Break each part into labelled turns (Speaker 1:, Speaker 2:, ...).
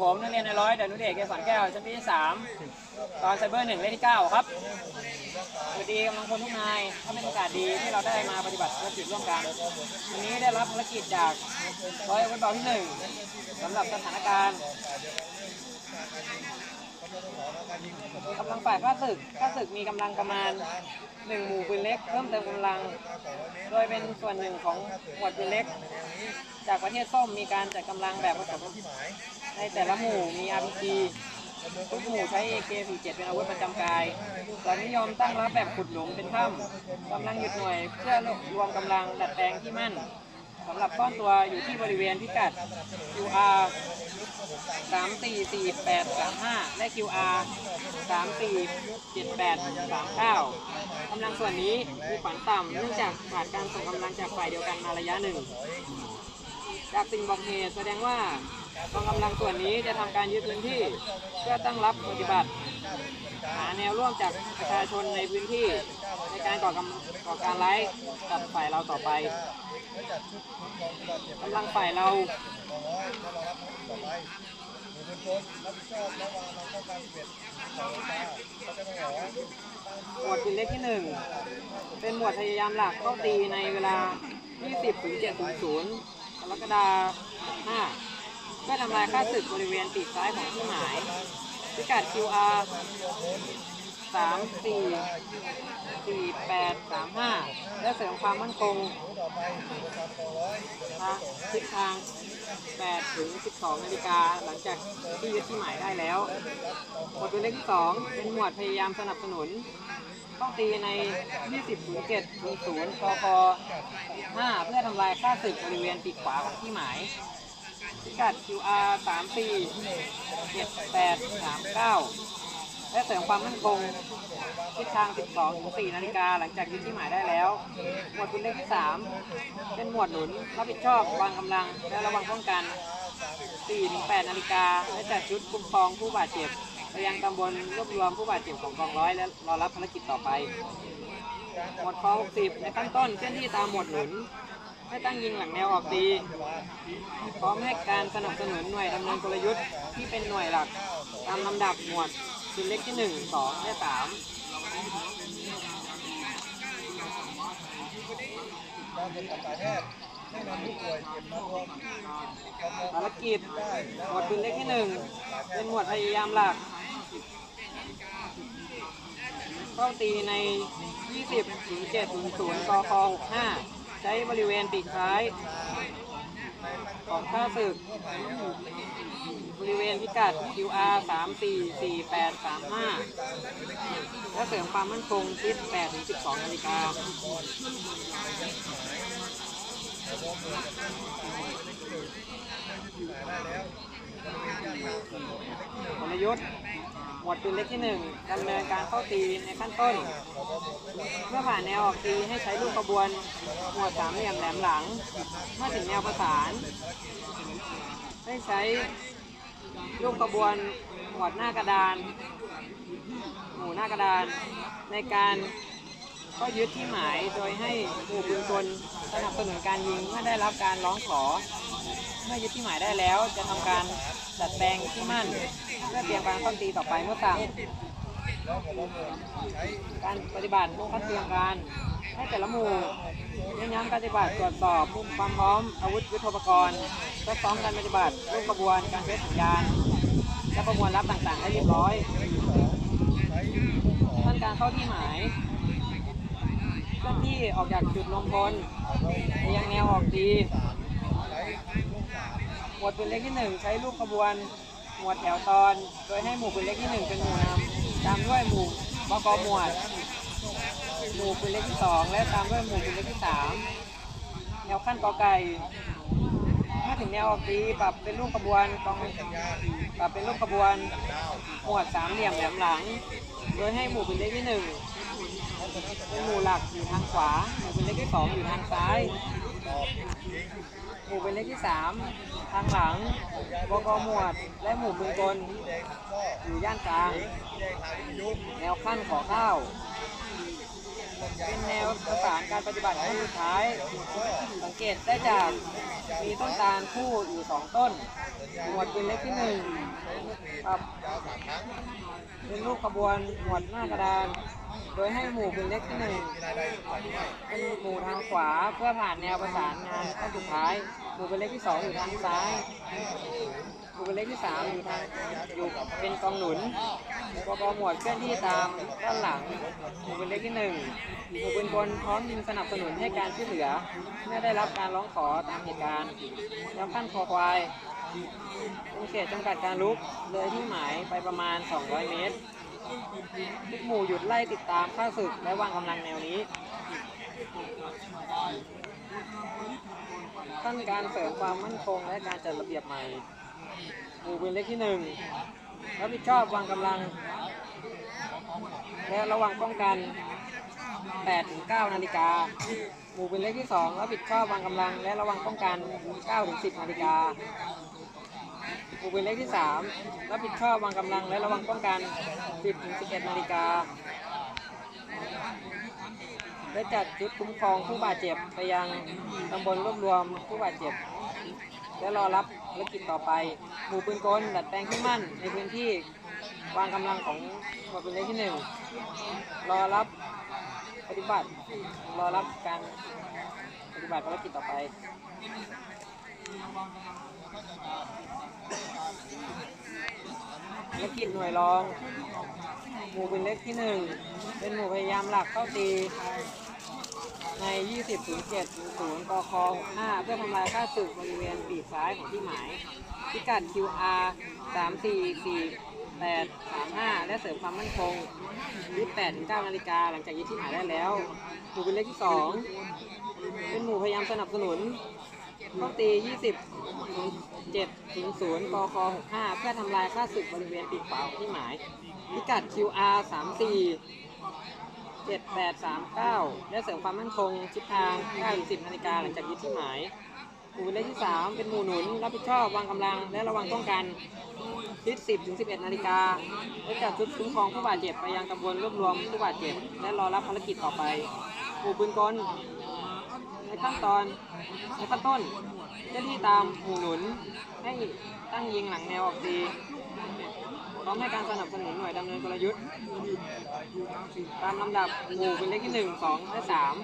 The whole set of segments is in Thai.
Speaker 1: ผมนักเรียนในร้อยเดนุเดชเกษรแก้วชั้นปีที่สามตอนไซเบอร์หนึ่งเลขที่เก้าครับสวัสดีกำลังพลทุกนายถ้าเป็นโอกาสดีที่เราได้มาปฏิบัติภารกิจร่วมกันวันนี้ได้รับภารกิจจากร้อยอาวุธเบาที่หนึ่งสำหรับสถานการณ์ กำลังฝ่ายข้าศึกข้าศึกมีกำลังประมาณหนึ่งหมู่ปืนเล็ก เพิ่มเติมกำลัง โดยเป็นส่วนหนึ่งของหมวดปืนเล็ก จากประเทศส้มมีการจัดกำลังแบบผสมในแต่ละหมู่มี RPG ทุกหมู่ใช้ AK47 เป็นอาวุธประจำกายส่นนิยมตั้งรับแบบขุดหลุมเป็นถ้ำกำลังหยุดหน่วย เพื่อรวมกำลังดัดแปลงที่มั่นสำหรับซ่อนตัวอยู่ที่บริเวณพิกัด QR สามสี่สี่แปดสามห้าและ QR 347839กำลังส่วนนี้มีขวันต่ำเนื่องจากขาดการส่งกำลังจากฝ่ายเดียวกันมาระยะหนึ่ง จากสิ่งบอกเหตุแสดงว่ากองกำลังส่วนนี้จะทำการยึดพื้นที่ เพื่อตั้งรับปฏิบัติ หาแนวร่วมจากประชาชนในพื้นที่ในการก่อกำก่อการร้ายกับฝ่ายเราต่อไปกำลังฝ่ายเราหมวดปืนเล็กที่หนึ่งเป็นหมวดพยายามหลักเข้าตีในเวลา 20ถึง700กรกฎาคม5เพื่อทำลายค่าศึกบริเวณปีกซ้ายของที่หมาย พิกัด QR 3 4 4 8 3 5และเสริมความมั่นคงทางทิศทาง8ถึง12นาฬิกาหลังจากที่ยึดที่หมายได้แล้วหมวดเป็นเลขที่2เป็นหมวดพยายามสนับสนุน ต้องตีใน 20 07 0กก5เพื่อทำลายค่าศึกบริเวณปีกขวาของที่หมาย พิกัด QR 3 4 7 8 3 9 และเสริมความมั่นคงทิศทาง 12ถึง4นาฬิกา หลังจากยึดที่หมายได้แล้ว หมวดเป็นเลขที่ 3 เป็นหมวดหนุน รับผิดชอบ วางกำลัง และระวังป้องกัน4ถึง8นาฬิกา และจัดชุดคุ้มครองผู้บาดเจ็บไปยังตำบลรวบรวมผู้บาดเจ็บของกองร้อยและรอรับภารกิจต่อไป หมวดคอ60 ในขั้นต้นเคลื่อนที่ตามหมวดหนุน ให้ตั้งยิงหลังแนวออกตี พร้อมให้การสนับสนุนหน่วยดำเนินกลยุทธ์ที่เป็นหน่วยหลัก ตามลำดับหมวดชุดเล็กที่ 1 2 และ3ภารกิจ หมวดปืนเล็กที่ 1 เป็นหมวดพยายามหลัก เข้าตีใน 20ถึง700กค65 ใช้บริเวณปีกซ้าย ของข้าศึก บริเวณพิกัด QR 3 4 4 8 3 5และเสริมความมั่นคงทิศ8ถึง12นาฬิกากลยุทธ์ หมวดปืนเล็กที่ 1ดำเนินการเข้าตีในขั้นต้น เมื่อผ่านแนวออกตีให้ใช้ลูกกระบวน หมวดสามเหลี่ยมแหลมหลัง เมื่อถึงแนวประสาน ให้ใช้ลูกกระบวนหมวดหน้ากระดาน หมู่หน้ากระดาน ในการก็ยึดที่หมายโดยให้หมู่ปืนกลสนับสนุนการยิงเมื่อได้รับการร้องขอ เมื่อยึดที่หมายได้แล้วจะทำการ ดัดแปลงที่มั่นเพื่อเตรียมการเข้าตีต่อไปเมื่อสั่งการปฏิบัติคัดเตรียมการให้แต่ละหมู่เน้นย้ำการปฏิบัติตรวจสอบความพร้อมอาวุธยุทโธปกรณ์ทดซ้อมการปฏิบัติรูปกระบวนการเทสสัญญาณ และประมวลรับต่างๆให้เรียบร้อยขั้นการเข้าที่หมายเคลื่อนที่ออกจากจุดลงพลไปยังแนวออกตี หมวดปืนเล็กที่ 1 ใช้ลูกขบวน หมวดแถวตอน โดยให้หมู่ปืนเล็กที่ 1 เป็นหมู่นำตามด้วยหมู่บกหมวด หมู่ปืนเล็กที่ 2 และตามด้วยหมู่ปืนเล็กที่ 3 แนวขั้นกอไก่เมื่อถึงแนวออกตีปรับเป็นลูกขบวนกองปรับเป็นลูกขบวน หมวดสามเหลี่ยมแหลมหลัง โดยให้หมู่ปืนเล็กที่ 1 เป็นหมู่หลักอยู่ทางขวา หมู่ปืนเล็กที่ 2 อยู่ทางซ้าย หมู่เป็นเลขที่3ทางหลังบกหมวด และหมู่มือกลอยู่ย่านกลาง แนวขั้นขอข้าว เป็นแนวประสานการปฏิบัติขั้นสุดท้าย สังเกตได้จากมีต้นตาลคู่อยู่สองต้นหมวดปืนเล็กที่หนึ่งกับเป็นรูปขบวนหมวดหน้ากระดาน โดยให้หมู่ปืนเล็กที่หนึ่งเป็นหมู่ทางขวาเพื่อผ่านแนวประสานงานขั้นสุดท้าย หมู่ปืนเล็กที่สองอยู่ทางซ้ายหมู่ปืนเล็กที่สามอยู่ทางอยู่เป็นกองหนุน กกหมวดเคลื่อนที่ตามด้านหลังหมู่ปืนเล็กที่หนึ่งหมู่ปืนกลพร้อมยิงสนับสนุนให้การช่วยเหลือ เมื่อได้รับการร้องขอตามเหตุการณ์แนวขั้นคอควายเป็นเขตจำกัดการลุกเลยที่หมายไปประมาณ 200 เมตรทุกหมู่หยุดไล่ติดตามข้าศึกและวางกำลังแนวนี้ขั้นการเสริมความมั่นคงและการจัดระเบียบใหม่หมู่เปืนเล็กที่หนึ่ง รับผิดชอบวางกำลัง และระวังป้องกัน8-9นาฬิกา หมู่เปืนเล็กที่2รับผิดชอบวางกำลัง และระวังป้องกัน9-10นาฬิกา หมู่เปืนเล็กที่ 3 รับผิดชอบวางกำลัง และระวังป้องกัน 10-11นาฬิกาได้จัดชุดคุ้มครองผู้บาดเจ็บไปยังตำบลรวบรวมผู้บาดเจ็บ และรอรับ ภารกิจต่อไป หมู่ปืนกลดัดแปลงขึ้นมั่นในพื้นที่วางกำลังของหน่วยปืนเล็กที่หนึ่งรอรับปฏิบัติ รอรับการปฏิบัติภารกิจต่อไปภารกิจหน่วยรอง หมู่ปืนเล็กที่หนึ่งเป็นหมู่พยายามหลักเข้าตี ใน20.7.0กค65 เพื่อทำลายค่าศึกบริเวณปีกซ้ายของที่หมาย พิกัด QR 344835 และเสริมความมั่นคง28-9นาฬิกาหลังจากยึดที่หมายได้แล้วหมู่เป็นเลขที่ 2 เป็นหมู่พยายามสนับสนุนเข้าตี20.7.0กค65 เพื่อทำลายค่าศึกบริเวณปีกขวาของที่หมาย พิกัด QR 34 7839 และเสริมความมั่นคงทิศทาง9-10นาฬิกาหลังจากยึดที่หมายหมู่เลขที่ 3 เป็นหมู่หนุน รับผิดชอบวางกำลัง และระวังป้องกันทิศ10-11นาฬิกาและจัดชุดคุ้มครองผู้บาดเจ็บไปยังตำบลรวบรวมผู้บาดเจ็บ และรอรับภารกิจต่อไปหมู่ปืนกลในขั้นตอนในขั้นต้นเจ้าหน้าที่ตามหมู่หนุนให้ตั้งยิงหลังแนวออกตี ร้อมให้การสนับสนุนหน่วยดำเนินกลยุทธ์ ตามลำดับหมู่เป็นเลขที่หนึ่งสองและสาม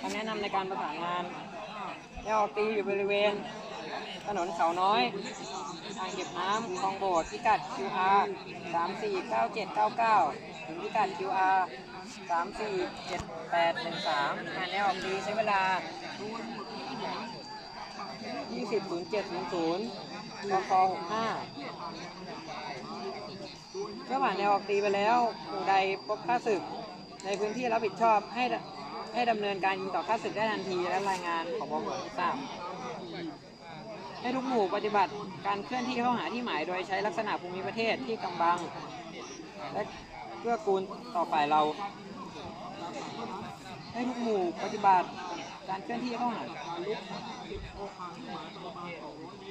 Speaker 1: คำแนะนำในการประสานงานแนวออกตีอยู่บริเวณ ถนนเขาน้อยอ่างเก็บน้ำคลองโบดพิกัด QR 349799 ถึงพิกัด QR 347813การแนวออกตีใช้เวลา 20.07.00 กค65เมื่อผ่านแนวออกตีไปแล้วหมู่ใดพบค่าศึก ในพื้นที่รับผิดชอบให้ให้ดำเนินการยิงต่อค่าศึกได้ทันทีและรายงานของบกทราบให้ทุกหมู่ปฏิบัติการเคลื่อนที่เข้าหาที่หมายโดยใช้ลักษณะภูมิประเทศที่กำบัง และเพื่อกูลต่อฝ่ายเรา ให้ทุกหมู่ปฏิบัติ การเคลื่อนที่เข้าหา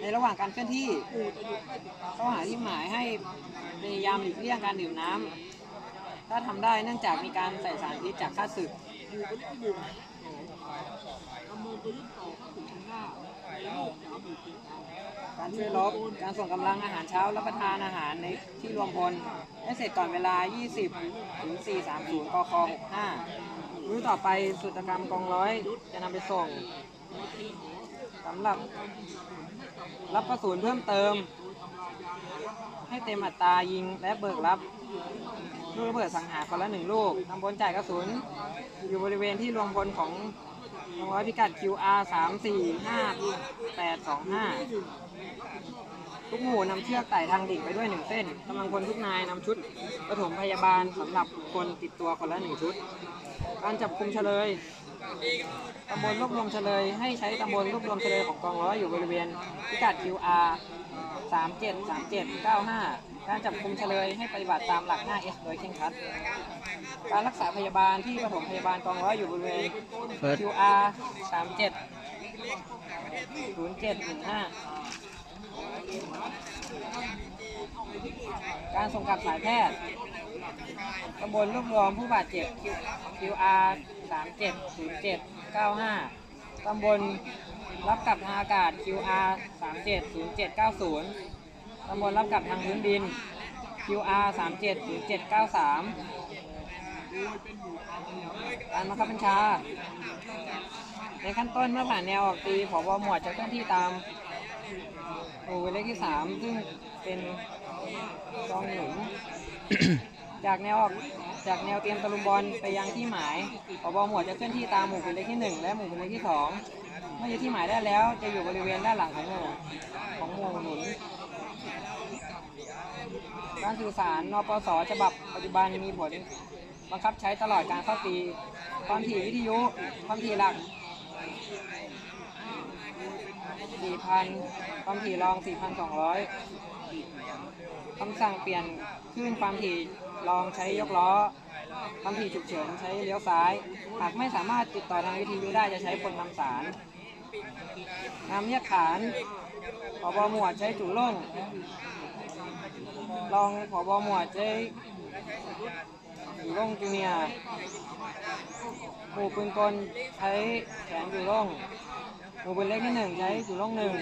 Speaker 1: ในระหว่างการเคลื่อนที่เข้าหาที่หมายให้พยายามหลีกเลี่ยงการดื่มน้ำถ้าทำได้เนื่องจากมีการใส่สารพิษจากข้าศึกกา การช่วยรบการส่งกำลังอาหารเช้ารับประทานอาหารในที่รวมพลให้เสร็จก่อนเวลา 20 ถึง 430กค65รุ่นต่อไปสุดกรรมกองร้อยจะนำไปส่งสำหรับ รับกระสุนเพิ่มเติม ให้เต็มอัตรายิงและเบิกรับลูกระเบิดสังหารคนละหนึ่งลูกตำบลจ่ายกระสุน อยู่บริเวณที่รวมพลของ งร้อยพิกัด QR 3 4 5 8 2 5ทุกหมู่นำเชือกไต่ทางดิ่งไปด้วยหนึ่งเส้นกำลังพลทุกนายนำชุดปฐมพยาบาลสำหรับคนติดตัวคนละหนึ่งชุด การจับคุมเฉลยตำบลรวบรวมเฉลย ให้ใช้ตำบลรวบรวมเฉลยของกองร้อยอยู่บริเวณพิกัด QR 373795 การจับคุมเฉลยให้ปฏิบัติตามหลัก 5S โดยเคร่งครัด การรักษาพยาบาลที่ปฐมพยาบาลกองร้อยอยู่บริเวณ QR 370715 การส่งกลับสายแพทย์ตำบลรวบรวมผู้บาดเจ็บ QR 370795 ตำบลรับกลับทางอากาศ QR 370790 ตำบลรับกลับทางพื้นดิน QR 370793การบังคับบัญชา ในขั้นต้นเมื่อผ่านแนวออกตีผบหมวดจะเคลื่อนที่ตามหมู่เลขที่ 3 ซึ่งเป็นกองหนุนจากแนวออกจากแนวเตรียมตะลุมบอลไปยังที่หมายผบหมวดจะเคลื่อนที่ตามหมู่เป็นเลขที่ 1 และหมู่เป็นเลขที่ 2 เมื่ออยู่ที่หมายได้แล้วจะอยู่บริเวณด้านหลังของหมู่ของหมู่หนุน การสื่อสารนปสฉบับปัจจุบันมีผลบังคับใช้ตลอดการเข้าตีความถี่วิทยุความถี่หลัก4,000ความถี่รอง 4,200คำสั่งเปลี่ยนคลื่นความถี่รองใช้ยกล้อความถี่ฉุกเฉินใช้เลี้ยวซ้าย หากไม่สามารถติดต่อทางวิทยุได้จะใช้คนนำสารนำเรียกขานผบหมวดใช้จู่ล่ง รองผบหมวดใช้จู่โล่งจูเนียหมู่ปืนกลใช้แขนจู่โล่งหมู่ปืนเล็กที่หนึ่งใช้จู่โล่งหนึ่ง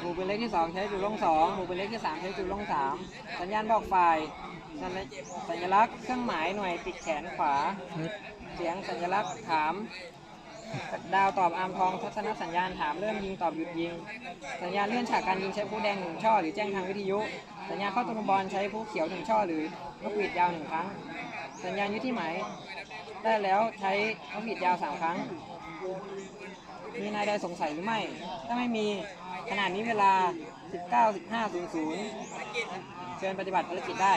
Speaker 1: หมู่ปืนเล็กที่สองใช้จู่โล่งสองหมู่ปืนเล็กที่สามใช้จู่โล่งสามสัญญาณบอกฝ่ายสัญสัญลักษณ์เครื่องหมายหน่วยติดแขนขวา เสียงสัญลักษณ์ถาม ดาวตอบอามทองทัศนสัญญาณถามเริ่มยิงตอบหยุดยิง สัญญาณเลื่อนฉากการยิงใช้ผู้แดงหนึ่งช่อหรือแจ้งทางวิทยุ สัญญาณเข้าตะลุมบอลใช้ผู้เขียวหนึ่งช่อหรือนกหวีดยาวหนึ่งครั้ง สัญญาณยึดที่หมายได้แล้วใช้นกหวีดยาวสามครั้ง มีนายใดสงสัยหรือไม่ ถ้าไม่มีขณะนี้เวลา 19 15 00 เชิญปฏิบัติภารกิจได้